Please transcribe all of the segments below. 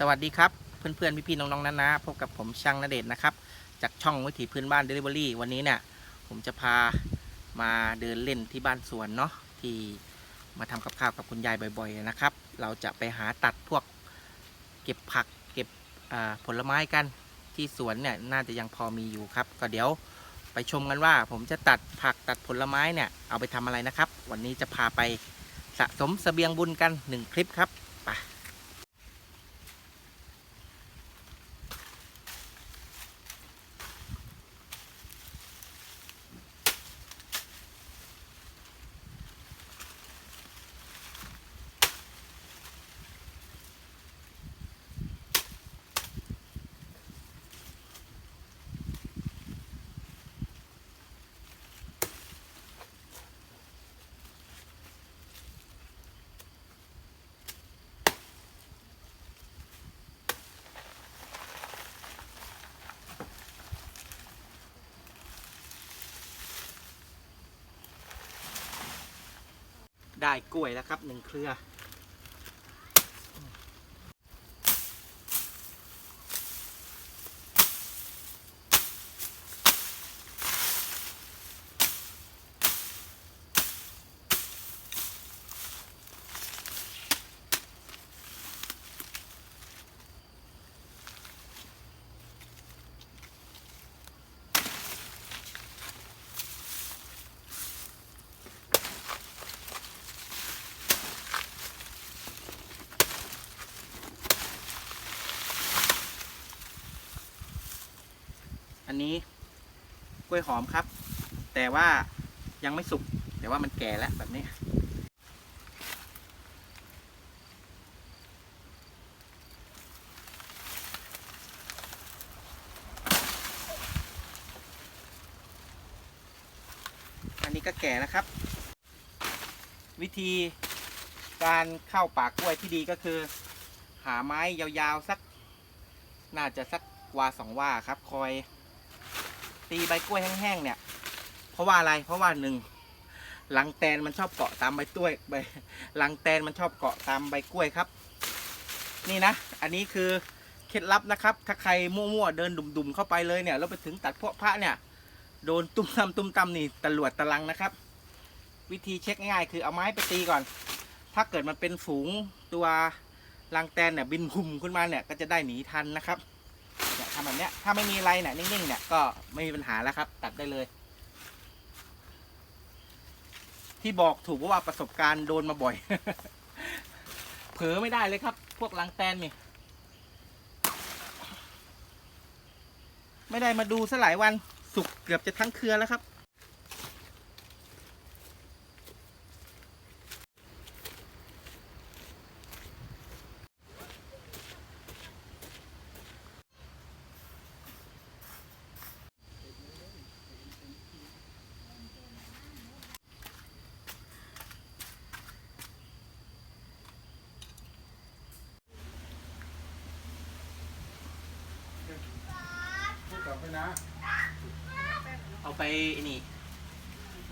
สวัสดีครับ เพื่อนๆ พี่ๆ น้องๆนานาพบกับผมช่างนเดชนนะครับ จากช่องวิถีพื้นบ้าน Delivery วันนี้เนี่ยผมจะพามาเดินเล่นที่บ้านสวนเนาะที่มาทำกับข้าวกับคุณยายบ่อยๆนะครับ เราจะไปหาตัดพวกเก็บผักเก็บผลไม้กันที่สวนเนี่ยน่าจะยังพอมีอยู่ครับ ก็เดี๋ยวไปชมกันว่า ผมจะตัดผักตัดผลไม้เนี่ยเอาไปทำอะไรนะครับ วันนี้จะพาไปสะสมเสบียงบุญกันหนึ่งคลิปครับ ได้กล้วยแล้วครับหนึ่งเครือ นนี้กล้วยหอมครับ แต่ว่ายังไม่สุก แต่ว่ามันแก่แล้วแบบนี้ อันนี้ก็แก่แล้วครับ วิธีการเข้าปากกล้วยที่ดีก็คือ หาไม้ยาวๆสัก น่าจะสักวาสองว่าครับคอย ตีใบกล้วยแห้งๆเนี่ย เพราะว่าอะไร เพราะว่าหนึ่งลังแตนมันชอบเกาะตามใบกล้วยใบลังแตนมันชอบเกาะตามใบกล้วยครับ นี่นะ อันนี้คือเคล็ดลับนะครับ ถ้าใครมั่วๆเดินดุ่มๆเข้าไปเลยเนี่ยแล้วไปถึงตัดพวกพระเนี่ย โดนตุ้มตำตุ้มตำนี่ตลวดตะลังนะครับ วิธีเช็คง่ายๆคือเอาไม้ไปตีก่อน ถ้าเกิดมันเป็นฝูงตัวลังแตนเนี่ยบินหุ่มขึ้นมาเนี่ยก็จะได้หนีทันนะครับ ทำแบบเนี้ยถ้าไม่มีอะไรเนี่ยนิ่งๆเนี่ยก็ไม่มีปัญหาแล้วครับ ตัดได้เลย ที่บอกถูกเพราะว่าประสบการณ์โดนมาบ่อย เผลอไม่ได้เลยครับ พวกลังแตนนี่ไม่ได้มาดูสหลายวันสุกเกือบจะทั้งเครือแล้วครับ พูดกลับไปนะ เอา ไปนี่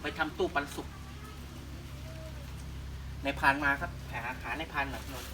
ไปทำตู้ปันสุก ในพานมาครับ หาหาในพานหน่อยนน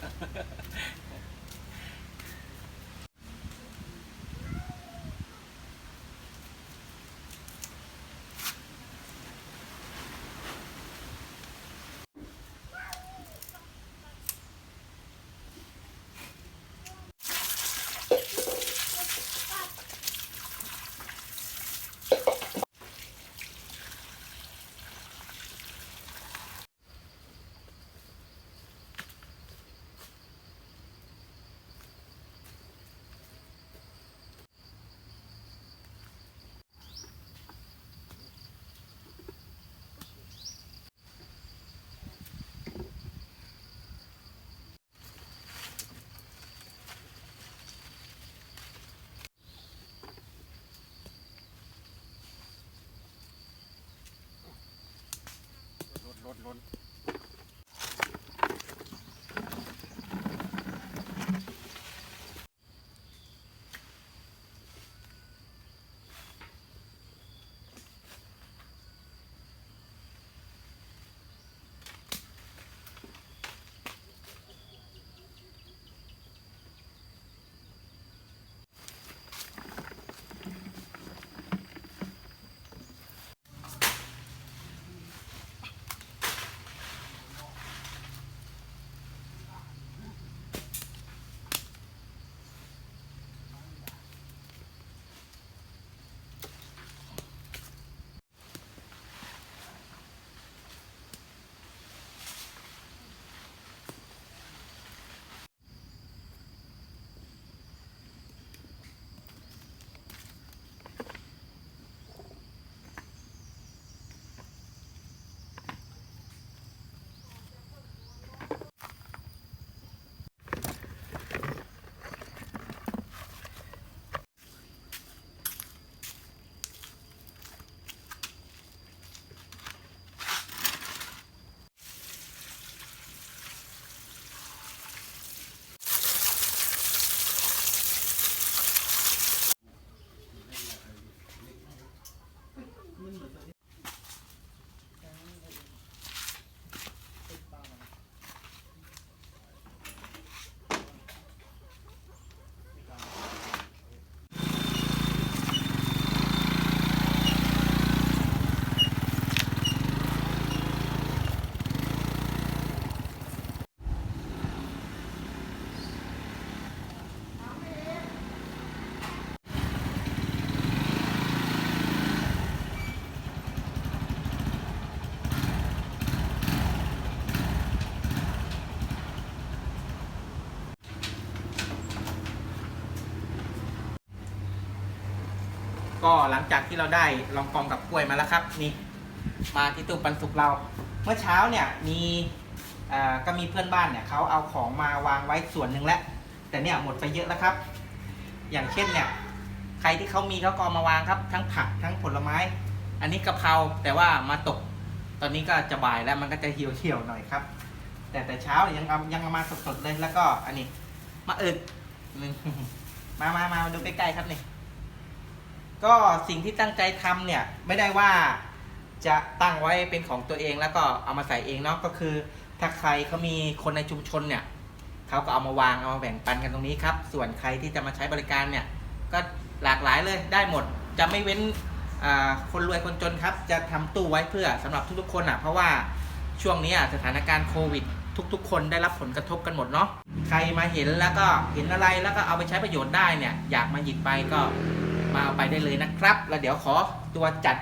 ก็หลังจากที่เราได้ลองกองกับกล้วยมาแล้วครับนี่มาที่ตู้ปันสุกเรา เมื่อเช้าเนี่ยมีก็มีเพื่อนบ้านเนี่ยเขาเอาของมาวางไว้ส่วนหนึ่งแล้วแต่เนี่ยหมดไปเยอะแล้วครับ อย่างเช่นเนี่ยใครที่เขามีเขาก็เอามาวางครับ ทั้งผักทั้งผลไม้ อันนี้กะเพราแต่ว่ามาตก ตอนนี้ก็จะบ่ายแล้วมันก็จะเหี่ยวเหี่ยวหน่อยครับ แต่แต่เช้ายังเอายังเอามาสดๆเลยแล้วก็อันนี้มาอึดมามามาดูใกล้ๆครับนี่ ก็สิ่งที่ตั้งใจทำเนี่ยไม่ได้ว่าจะตั้งไว้เป็นของตัวเองแล้วก็เอามาใส่เองเนาะก็คือ ถ้าใครเขามีคนในชุมชนเนี่ยเขาก็เอามาวางเอามาแบ่งปันกันตรงนี้ครับ ส่วนใครที่จะมาใช้บริการเนี่ยก็หลากหลายเลยได้หมดจะไม่เว้นคนรวยคนจนครับ จะทำตู้ไว้เพื่อสำหรับทุกๆคนอะเพราะว่าช่วงนี้อะสถานการณ์โควิด ทุกๆ คนได้รับผลกระทบกันหมดเนาะใครมาเห็นแล้วก็เห็นอะไรแล้วก็เอาไปใช้ประโยชน์ได้เนี่ยอยากมาหยิบไปก็ มาเอาไปได้เลยนะครับ แล้วเดี๋ยวขอตัวจัด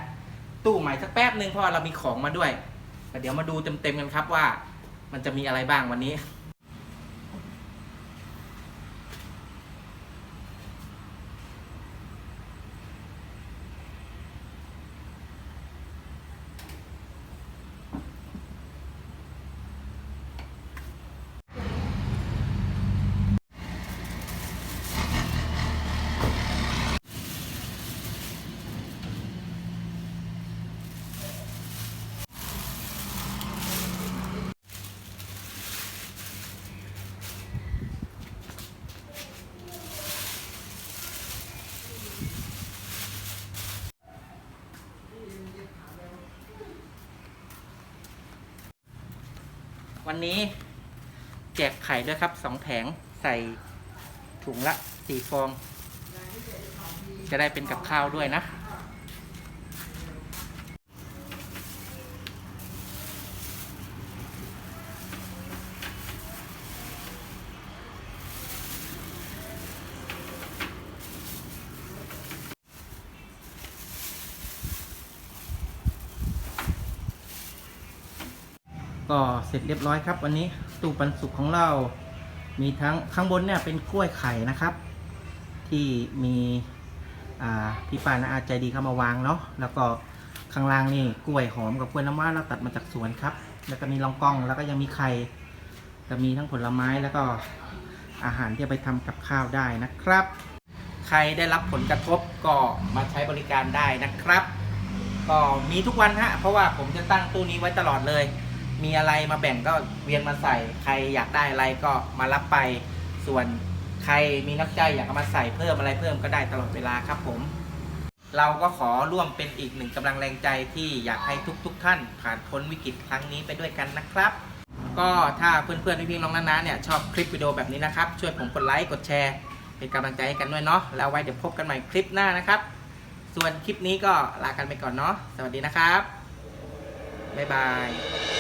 ตู้ใหม่สักแป๊บหนึ่งเพราะเรามีของมาด้วยแล้วเดี๋ยวมาดูเต็มๆกันครับว่า มันจะมีอะไรบ้างวันนี้ วันนี้แจกไข่ด้วยครับสองแผงใส่ถุงละสี่ฟอง จะได้เป็นกับข้าวด้วยนะ ก็เสร็จเรียบร้อยครับ วันนี้ตู้ปันสุกของเรา มีทั้งข้างบนเนี่ยเป็นกล้วยไข่นะครับ ที่มีพี่ปานะอาใจดีเข้ามาวางเนาะแล้วก็ข้างล่างนี่กล้วยหอมกับกล้วยน้ำว้าเราตัดมาจากสวนครับ แล้วก็มีรองกล้องแล้วก็ยังมีไข่จะมีทั้งผลไม้แล้วก็อาหารที่ไปทำกับข้าวได้นะครับ ใครได้รับผลกระทบก็มาใช้บริการได้นะครับ ก็มีทุกวันฮะเพราะว่าผมจะตั้งตู้นี้ไว้ตลอดเลย มีอะไรมาแบ่งก็เวียนมาใส่ ใครอยากได้อะไรก็มารับไป ส่วนใครมีนักใจอยากเอามาใส่เพิ่มอะไรเพิ่มก็ได้ตลอดเวลาครับผม เราก็ขอร่วมเป็นอีกหนึ่งกำลังแรงใจที่อยากให้ทุกๆทท่าน ผ่านพ้นวิกฤตครั้งนี้ไปด้วยกันนะครับ ก็ถ้าเพื่อนๆพี่ๆน้องๆนาๆเนี่ยชอบคลิปวิดีโอแบบนี้นะครับ ช่วยผมกดไลค์กดแชร์ เป็นกำลังใจให้กันด้วยเนาะแล้วไว้เดี๋ยวพบกันใหม่คลิปหน้านะครับ ส่วนคลิปนี้ก็ลากันไปก่อนเนาะสวัสดีนะครับบ๊ายบาย